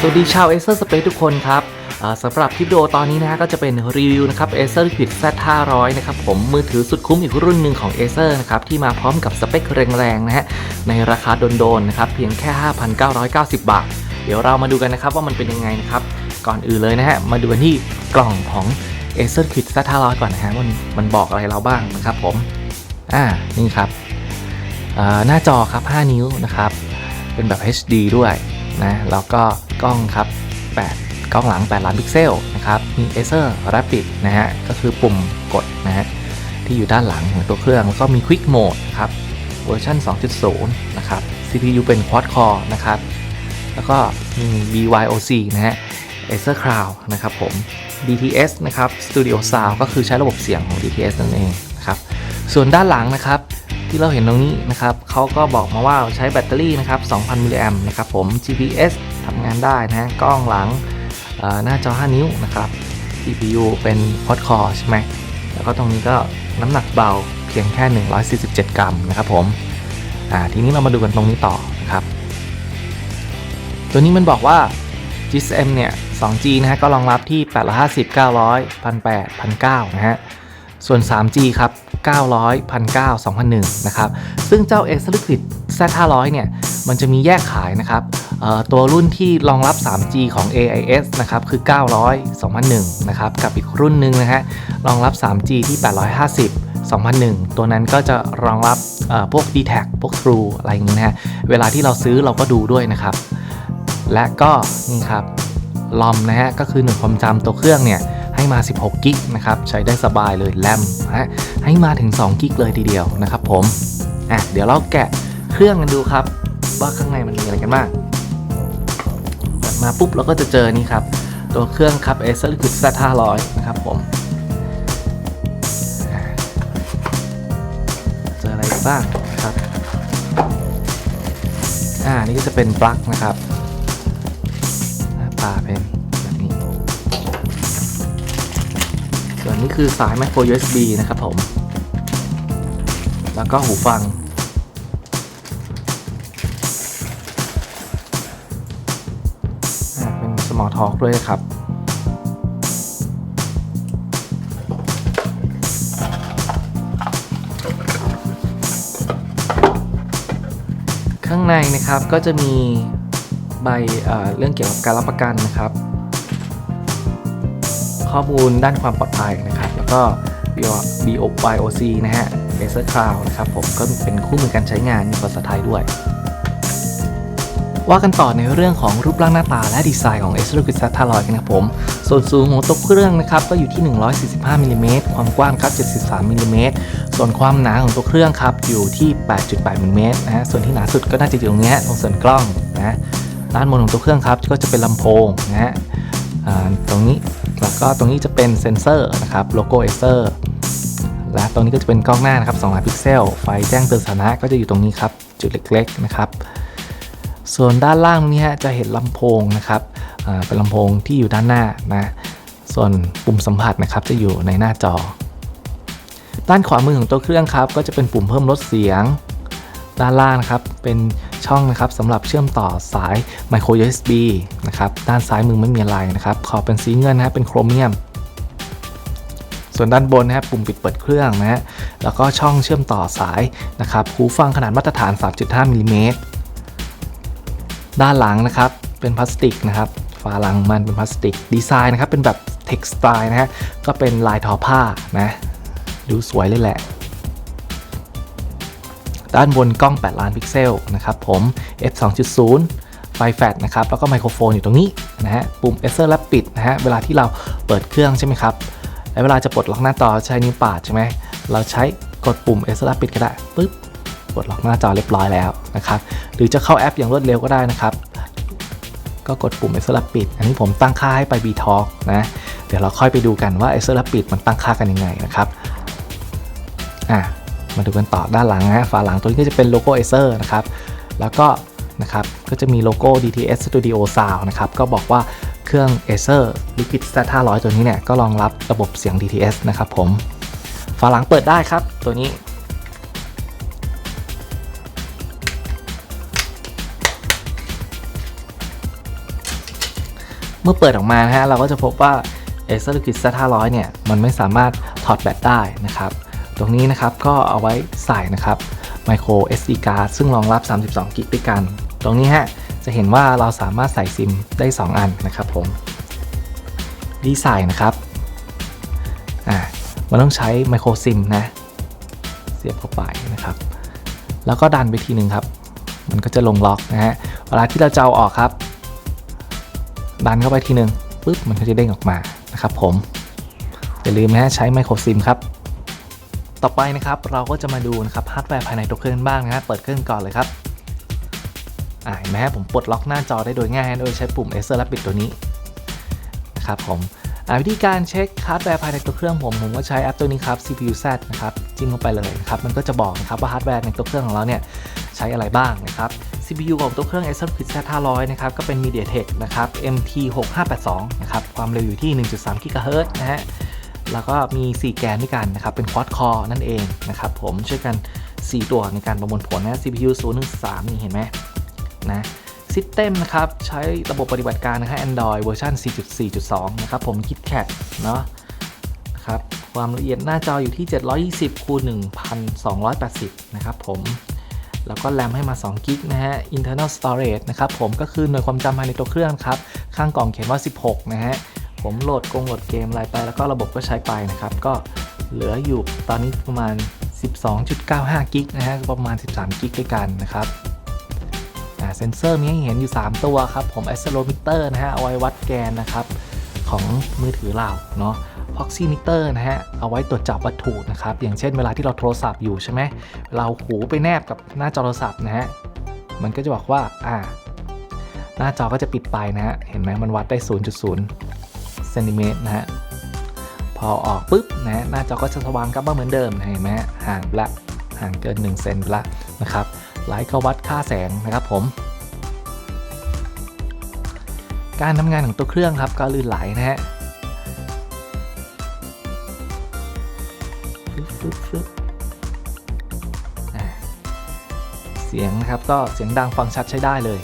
สวัสดีชาว Acer Space ทุกคนครับสำหรับคลิปวิดีโอตอนนี้นะฮะก็จะเป็นรีวิวนะครับ Acer Liquid Z 500 นะครับผมมือถือสุดคุ้มอีกรุ่นหนึ่งของ Acer นะครับที่มาพร้อมกับสเปคแรงๆนะฮะในราคาโดนๆนะครับเพียงแค่ 5,990 บาท เดี๋ยวเรามาดูกันนะครับว่ามันเป็นยังไงนะครับก่อนอื่นเลยนะฮะมาดูกันที่กล่องของ Acer Liquid Z 500 ก่อนนะฮะมันมันบอกอะไรเราบ้างนะครับผมอ่านี่ครับหน้าจอครับ 5 นิ้วนะครับเป็นแบบ HD ด้วย นะแล้วก็กล้องครับ 8 กล้องหลัง 8 ล้านพิกเซลนะครับมี Acer Rapid นะฮะก็คือปุ่มกดนะฮะที่อยู่ด้านหลังของตัวเครื่อง แล้วก็มี Quick Mode ครับเวอร์ชัน2.0 นะครับ CPU เป็น Quad Core นะครับ แล้วก็มี BYOC นะฮะ Acer Cloud นะครับผม DTS นะครับ Studio Sound ก็คือใช้ระบบเสียงของ DTS นั่นเองนะครับ ส่วนด้านหลังนะครับ ที่เราเห็นตรงนี้นะครับเขาก็บอกมาว่าใช้แบตเตอรี่นะครับ 2,000 มิลลิแอมนะครับผม GPS ทำงานได้นะฮะกล้องหลังหน้าจอ 5 นิ้วนะครับ CPU เป็น quad core ใช่ไหมแล้วก็ตรงนี้ก็น้ำหนักเบาเพียงแค่ 147 กรัมนะครับผมอ่าทีนี้เรามาดูกันตรงนี้ต่อนะครับ ตัวนี้มันบอกว่า GSM เนี่ย 2G นะฮะก็รองรับที่ 850 900 1,800 1,900นะฮะ ส่วน 3G ครับ 900 1,900 2001นะครับซึ่งเจ้า a c e l i q u i d Z500 เนี่ยมันจะมีแยกขายนะครับตัวรุ่นที่รองรับ 3G ของ AIS นะครับคือ 900 2001นะครับกับอีกรุ่นหนึ่งนะฮะรองรับ 3G ที่ 850 2001 ตัวนั้นก็จะรองรับพวก d t a c พวก True อะไรอย่างนี้นะฮะ เวลาที่เราซื้อเราก็ดูด้วยนะครับ และก็นี่ครับ ลอมนะฮะ ก็คือหนึ่งความจำตัวเครื่องเนี่ย ให้มา 16 กิกนะครับ ใช้ได้สบายเลยแรมฮะให้มาถึง 2 กิกเลยทีเดียวนะครับผม อะ เดี๋ยวเราแกะเครื่องกันดูครับ ว่าข้างในมันมีอะไรกันบ้างเปิดมาปุ๊บเราก็จะเจอนี่ครับ ตัวเครื่องครับ Acer Liquid Z 500นะครับผมเจออะไรบ้างครับ อ่า นี่ก็จะเป็นปลั๊กนะครับหน้าเป็น ส่วนนี้คือสาย micro USB นะครับผม แล้วก็หูฟัง เป็น small talk ด้วยครับข้างในนะครับก็จะมีใบเรื่องเกี่ยวกับการรับประกันนะครับ ข้อมูลด้านความปลอดภัยนะครับ แล้วก็ BOYOC นะฮะ Acer Cloud นะครับผมก็เป็นคู่มือการใช้งานมีภาษาไทยด้วย ว่ากันต่อในเรื่องของรูปร่างหน้าตาและดีไซน์ของ Acer Liquid Z 500กันนะครับผม ส่วนสูงของตัวเครื่องนะครับ ก็อยู่ที่ 145มิลลิเมตรความกว้างครับ 73มิลลิเมตรส่วนความหนาของตัวเครื่องครับอยู่ที่ 8.8มิลลิเมตรนะส่วนที่หนาสุดก็น่าจะอยู่ตรงนี้ตรงส่วนกล้องนะด้านบนของตัวเครื่องครับก็จะเป็นลำโพงนะฮะ ตรงนี้แล้วก็ตรงนี้จะเป็นเซ็นเซอร์นะครับโลโก้ Acer และตรงนี้ก็จะเป็นกล้องหน้านะครับ2ล้านพิกเซล ไฟแจ้งเตือนสถานะก็จะอยู่ตรงนี้ครับ จุดเล็กๆนะครับ ส่วนด้านล่างนี้จะเห็นลำโพงนะครับเป็นลำโพงที่อยู่ด้านหน้านะส่วนปุ่มสัมผัสนะครับจะอยู่ในหน้าจอ ด้านขวามือของตัวเครื่องครับ ก็จะเป็นปุ่มเพิ่มลดเสียง ด้านล่างนะครับเป็น ช่องนะครับสำหรับเชื่อมต่อสาย micro USB นะครับด้านซ้ายมือไม่มีอะไรนะครับขอบเป็นสีเงินนะฮะเป็นโครเมียม ส่วนด้านบนนะฮะปุ่มปิดเปิดเครื่องนะฮะแล้วก็ช่องเชื่อมต่อสายนะครับหูฟังขนาดมาตรฐาน 3.5มิลลิเมตรด้านหลังนะครับเป็นพลาสติกนะครับฝาหลังมันเป็นพลาสติกดีไซน์นะครับเป็นแบบเท็กซ์ไตล์นะฮะก็เป็นลายทอผ้านะดูสวยเลยแหละ ด้านบนกล้อง 8 ล้านพิกเซลนะครับผม f 2.0 ไฟแฟลชนะครับ แล้วก็ไมโครโฟนอยู่ตรงนี้นะฮะ ปุ่ม Acer Rapid นะฮะ เวลาที่เราเปิดเครื่องใช่ไหมครับ และเวลาจะปลดล็อกหน้าจอใช้นิ้วปาดใช่ไหม เราใช้กดปุ่ม Acer Rapid ก็ได้ปึ๊บ ปลดล็อกหน้าจอเรียบร้อยแล้วนะครับ หรือจะเข้าแอปอย่างรวดเร็วก็ได้นะครับ ก็กดปุ่ม Acer Rapid อันนี้ผมตั้งค่าให้ไป BTalk นะ เดี๋ยวเราค่อยไปดูกันว่า Acer Rapid มันตั้งค่ากันยังไงนะครับ อะ มาดูกันต่อด้านหลังนะฝาหลังตัวนี้ก็จะเป็นโลโก้ Acer นะครับ แล้วก็นะครับก็จะมีโลโก้ DTS Studio Sound นะครับก็บอกว่าเครื่อง Acer Liquid Z 500 ตัวนี้เนี่ยก็รองรับระบบเสียง DTS นะครับผมฝาหลังเปิดได้ครับตัวนี้อมื่อเปิดออกมานะฮะเราก็จะพบว่า Acer Liquid Z 500 เนี่ยมันไม่สามารถถอดแบตได้นะครับ ตรงนี้นะครับก็เอาไว้ใส่นะครับ micro SD card ซึ่งรองรับ 32 กิกด้วยกัน ตรงนี้ฮะจะเห็นว่าเราสามารถใส่ซิมได้ 2 อันนะครับผมดีไซน์นะครับอ่ามันต้องใช้ micro sim นะ เสียบเข้าไปนะครับ แล้วก็ดันไปทีหนึ่งครับ มันก็จะลงล็อกนะฮะเวลาที่เราจะเอาออกครับ ดันเข้าไปทีหนึ่งปุ๊บมันก็จะเด้งออกมานะครับผมอย่าลืมนะฮะใช้ไมโครซิมครับ ต่อไปนะครับเราก็จะมาดูนะครับฮาร์ดแวร์ภายในตัวเครื่องบ้างนะฮะเปิดเครื่องก่อนเลยครับอ่าเห็นไหมฮะผมปลดล็อกหน้าจอได้โดยง่ายโดยใช้ปุ่ม Acer Rapid ตัวนี้นะครับผมอ่าวิธีการเช็คฮาร์ดแวร์ภายในตัวเครื่องผมผมก็ใช้แอปตัวนี้ครับ CPU Z นะครับจิ้มเข้าไปเลยนะครับมันก็จะบอกนะครับว่าฮาร์ดแวร์ในตัวเครื่องของเราเนี่ยใช้อะไรบ้างนะครับ CPU ของตัวเครื่อง Acer Fit Z 500 นะครับก็เป็น MediaTek นะครับ MT 6582 นะครับความเร็วอยู่ที่ 1.3 GHz นะฮะ แล้วก็มี 4 แกนด้วยกันนะครับ เป็น Quad Core นั่นเองนะครับผมช่วยกัน 4 ตัวในการประมวลผลนะ CPU 013 นี่เห็นไหมนะซิสเต็มนะครับ ใช้ระบบปฏิบัติการนะฮะ Android เวอร์ชัน4.4.2 นะครับผม KitKat เนาะนะครับความละเอียดหน้าจออยู่ที่ 720คูณ1280 นะครับผม แล้วก็แรมให้มา2กิกนะฮะ internal storage นะครับผมก็คือหน่วยความจำภายในตัวเครื่องครับ ข้างกล่องเขียนว่า 16 นะฮะ ผมโหลดกงโหลดเกมอะไรไป แล้วก็ระบบก็ใช้ไปนะครับ ก็เหลืออยู่ตอนนี้ประมาณ 12.95 กิกนะฮะประมาณ 13 กิกด้วยกันนะครับเซนเซอร์มีให้เห็นอยู่ 3 ตัวครับ ผม accelerometer นะฮะเอาไว้วัดแกนนะครับ ของมือถือเราเนาะ proxymeter นะฮะ เอาไว้ตรวจจับวัตถุนะครับ อย่างเช่นเวลาที่เราโทรศัพท์อยู่ใช่ไหม เราหูไปแนบกับหน้าจอโทรศัพท์นะฮะ มันก็จะบอกว่า อ่า หน้าจอก็จะปิดไปนะฮะ เห็นไหมมันวัดได้ 0.0 เซนติเมตรนะฮะ พอออกปุ๊บนะหน้าจอก็จะสว่างกลับมาเหมือนเดิมเห็นไหมห่างละห่างเกิน 1 เซนละนะครับไลท์ก็วัดค่าแสงนะครับผม การทำงานของตัวเครื่องครับก็ลื่นไหลนะฮะเสียงนะครับก็เสียงดังฟังชัดใช้ได้เลย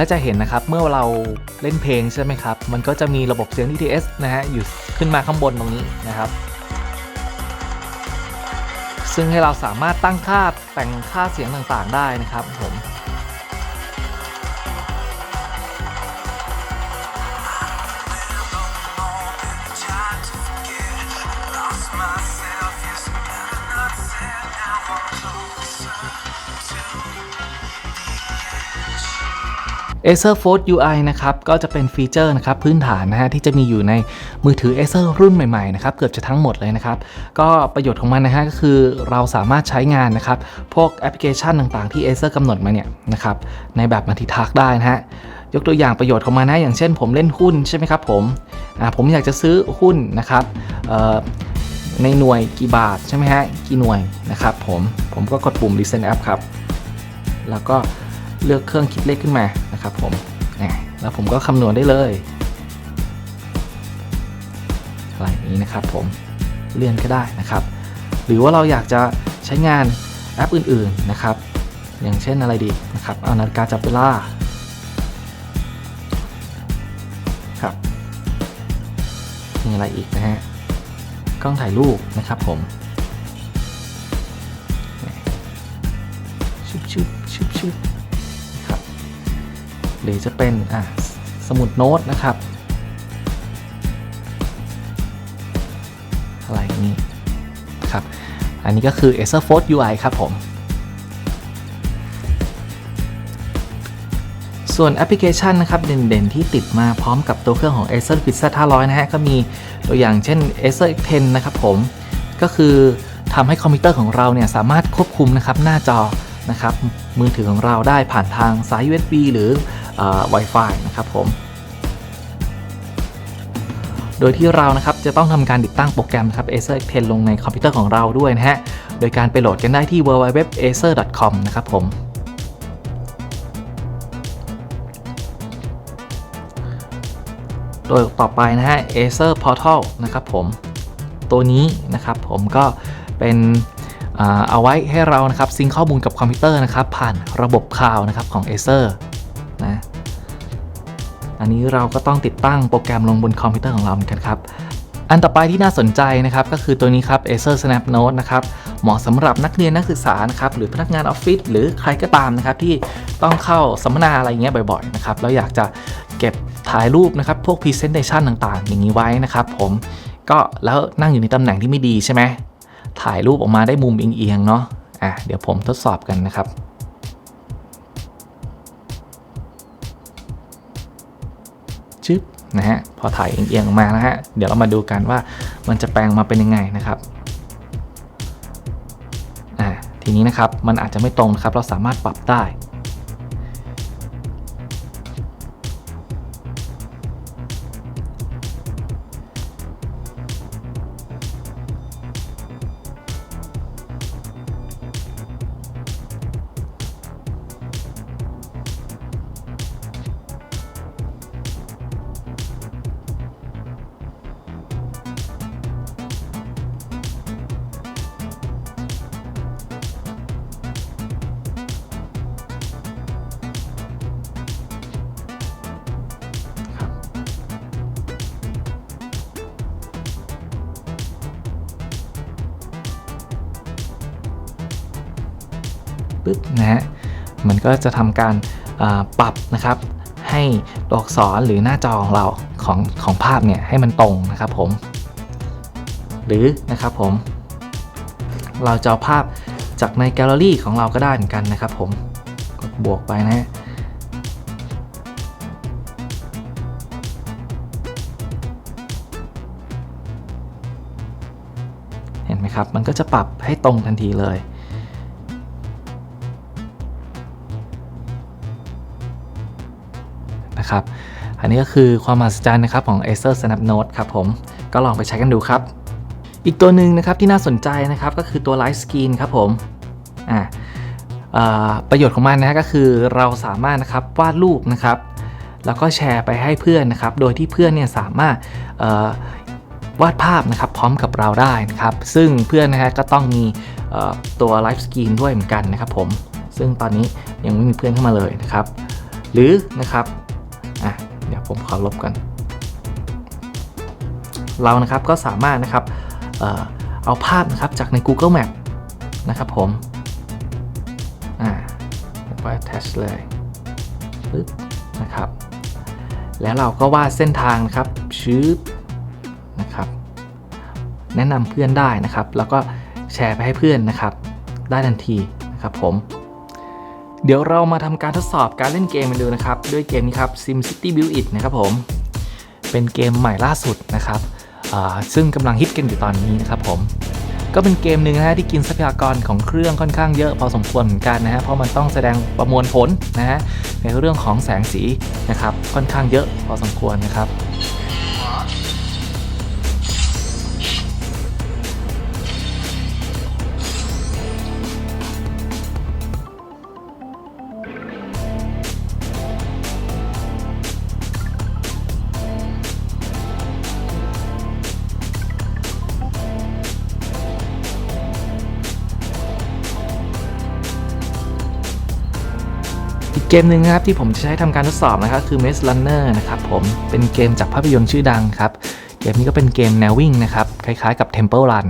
และจะเห็นนะครับเมื่อเราเล่นเพลงใช่ไหมครับ มันก็จะมีระบบเสียง DTS นะฮะอยู่ขึ้นมาข้างบนตรงนี้นะครับ ซึ่งให้เราสามารถตั้งค่าแต่งค่าเสียงต่างๆได้นะครับผม Acer Fold UI นะครับก็จะเป็นฟีเจอร์นะครับพื้นฐานนะฮะที่จะมีอยู่ในมือถือ Acer รุ่นใหม่ๆนะครับเกือบจะทั้งหมดเลยนะครับ ก็ประโยชน์ของมันนะฮะก็คือเราสามารถใช้งานนะครับพวกแอปพลิเคชันต่างๆที่ Acer กำหนดมาเนี่ยนะครับในแบบมัลติทักได้นะฮะยกตัวอย่างประโยชน์ของมันนะอย่างเช่นผมเล่นหุ้นใช่ไหมครับผมอ่าผมอยากจะซื้อหุ้นนะครับในหน่วยกี่บาทใช่ไหมฮะกี่หน่วยนะครับผมผมก็กดปุ่ม Listen App ครับแล้วก็เลือกเครื่องคิดเลขขึ้นมา นะครับผมแล้วผมก็คำนวณได้เลยอะไรอย่างนี้นะครับผมเลื่อนก็ได้นะครับ หรือว่าเราอยากจะใช้งานแอปอื่นๆนะครับ อย่างเช่นอะไรดีนะครับเอานาฬิกาจับเวลาครับมีอะไรอีกนะฮะกล้องถ่ายรูปนะครับผมชุบชุบชุบชุบนะครับ หรือจะเป็นอะสมุดโน้ตนะครับ อะไรอย่างนี้ครับ อันนี้ก็คือ Acer Fold UI ครับผม ส่วนแอปพลิเคชันนะครับ เด่นๆ ที่ติดมาพร้อมกับตัวเครื่องของ Acer Liquid Z 500 นะฮะ ก็มีตัวอย่างเช่น Acer X10 นะครับผม ก็คือทำให้คอมพิวเตอร์ของเราเนี่ย สามารถควบคุมนะครับหน้าจอนะครับมือถือของเราได้ผ่านทางสาย USB หรือ Wi-Fi นะครับผม โดยที่เรานะครับจะต้องทำการติดตั้งโปรแกรมนะครับ Acer X10 ลงในคอมพิวเตอร์ของเราด้วยนะฮะ โดยการไปโหลดกันได้ที่ www.acer.com นะครับผมโดยต่อไปนะฮะ Acer Portal นะครับผม ตัวนี้นะครับผมก็เป็นเอาไว้ให้เรานะครับซิงข้อมูลกับคอมพิวเตอร์นะครับผ่านระบบคลาวนะครับของ Acer นะ อันนี้เราก็ต้องติดตั้งโปรแกรมลงบนคอมพิวเตอร์ของเราเหมือนกันครับ อันต่อไปที่น่าสนใจนะครับ ก็คือตัวนี้ครับ Acer Snap Note นะครับเหมาะสำหรับนักเรียนนักศึกษานะครับหรือพนักงานออฟฟิศหรือใครก็ตามนะครับที่ต้องเข้าสัมมนาอะไรเงี้ยบ่อยๆนะครับแล้วอยากจะเก็บถ่ายรูปนะครับพวก Presentation ต่างๆ อย่างนี้ไว้นะครับ ผมก็แล้วนั่งอยู่ในตำแหน่งที่ไม่ดีใช่ไหมถ่ายรูปออกมาได้มุมเอียงๆเนาะอะเดี๋ยวผมทดสอบกันนะครับ นะฮะพอถ่ายเอียงๆออกมานะฮะเดี๋ยวเรามาดูกันว่ามันจะแปลงมาเป็นยังไงนะครับอ่าทีนี้นะครับมันอาจจะไม่ตรงนะครับเราสามารถปรับได้ ปึ๊บนะฮะมันก็จะทำการปรับนะครับให้ตัวอักษรหรือหน้าจอของเราของของภาพเนี่ยให้มันตรงนะครับผม หรือนะครับผม เราจะเอาภาพจากในแกลเลอรี่ของเราก็ได้เหมือนกันนะครับผมกดบวกไปนะฮะเห็นไหมครับ มันก็จะปรับให้ตรงทันทีเลย นะครับ อันนี้ก็คือความมหัศจรรย์นะครับของ Acer Snap Note ครับผม ก็ลองไปใช้กันดูครับ อีกตัวหนึ่งนะครับที่น่าสนใจนะครับก็คือตัว Light Screen ครับผมอ่าประโยชน์ของมันนะก็คือเราสามารถนะครับวาดรูปนะครับ แล้วก็แชร์ไปให้เพื่อนนะครับ โดยที่เพื่อนเนี่ยสามารถวาดภาพนะครับพร้อมกับเราได้นะครับ ซึ่งเพื่อนนะฮะก็ต้องมีตัว Live Screen ด้วยเหมือนกันนะครับผม ซึ่งตอนนี้ยังไม่มีเพื่อนเข้ามาเลยนะครับ หรือนะครับ เดี๋ยวผมขอลบกัน เรานะครับก็สามารถนะครับเออเอาภาพนะครับจากใน Google Map นะครับผมอ่าผมก็ attach เลยปึ๊บนะครับ แล้วเราก็วาดเส้นทางนะครับชื้อนะครับ แนะนำเพื่อนได้นะครับ แล้วก็แชร์ไปให้เพื่อนนะครับ ได้ทันทีนะครับผม เดี๋ยวเรามาทำการทดสอบการเล่นเกมกันดูนะครับ ด้วยเกมนี้ครับ SimCity Build It นะครับผม เป็นเกมใหม่ล่าสุดนะครับซึ่งกำลังฮิตกันอยู่ตอนนี้นะครับผม ก็เป็นเกมหนึ่งนะฮะที่กินทรัพยากรของเครื่องค่อนข้างเยอะพอสมควรเหมือนกันนะฮะเพราะมันต้องแสดงประมวลผลนะฮะในเรื่องของแสงสีนะครับค่อนข้างเยอะพอสมควรนะครับ เกมหนึ่งนะครับที่ผมจะใช้ทำการทดสอบนะครับคือ Maze Runner นะครับผมเป็นเกมจากภาพยนตร์ชื่อดังครับ เกมนี้ก็เป็นเกมแนววิ่งนะครับ คล้ายๆกับ Temple Run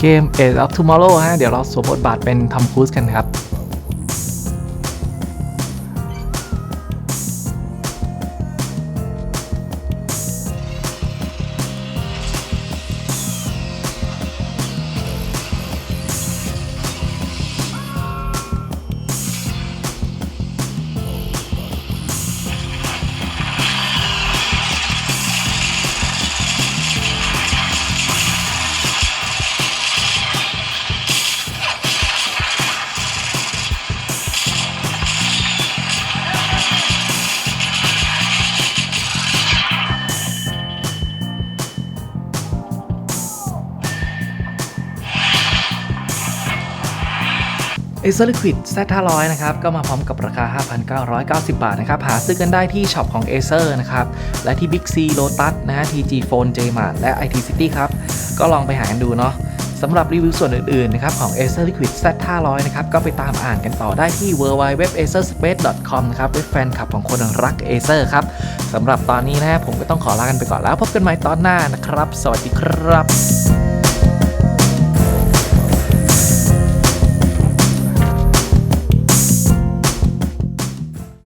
เกม Age of Tomorrow ฮะ เดี๋ยวเราสวมบทบาทเป็นทอมครูซกันครับ i s l i q u i d ร้อยนะครับก็มาพร้อมกับราคา 5,990 บาทนะครับหาซื้อกันได้ที่ช็อปของ a c e r นะครับและที่ Big C Lotus นะฮะ TG Phone Jmart และ IT City ครับก็ลองไปหากันดูเนาะสำหรับรีวิวส่วนอื่นๆนะครับของ Acer Liquid Z 5 0 0นะครับก็ไปตามอ่านกันต่อได้ที่ www.acerspace.com นะครับเว็บแฟนคลับของคนรัก Acer ครับสำหรับตอนนี้นะผมก็ต้องขอลากันไปก่อนแล้ว พบกันใหม่ตอนหน้านะครับ สวัสดีครับ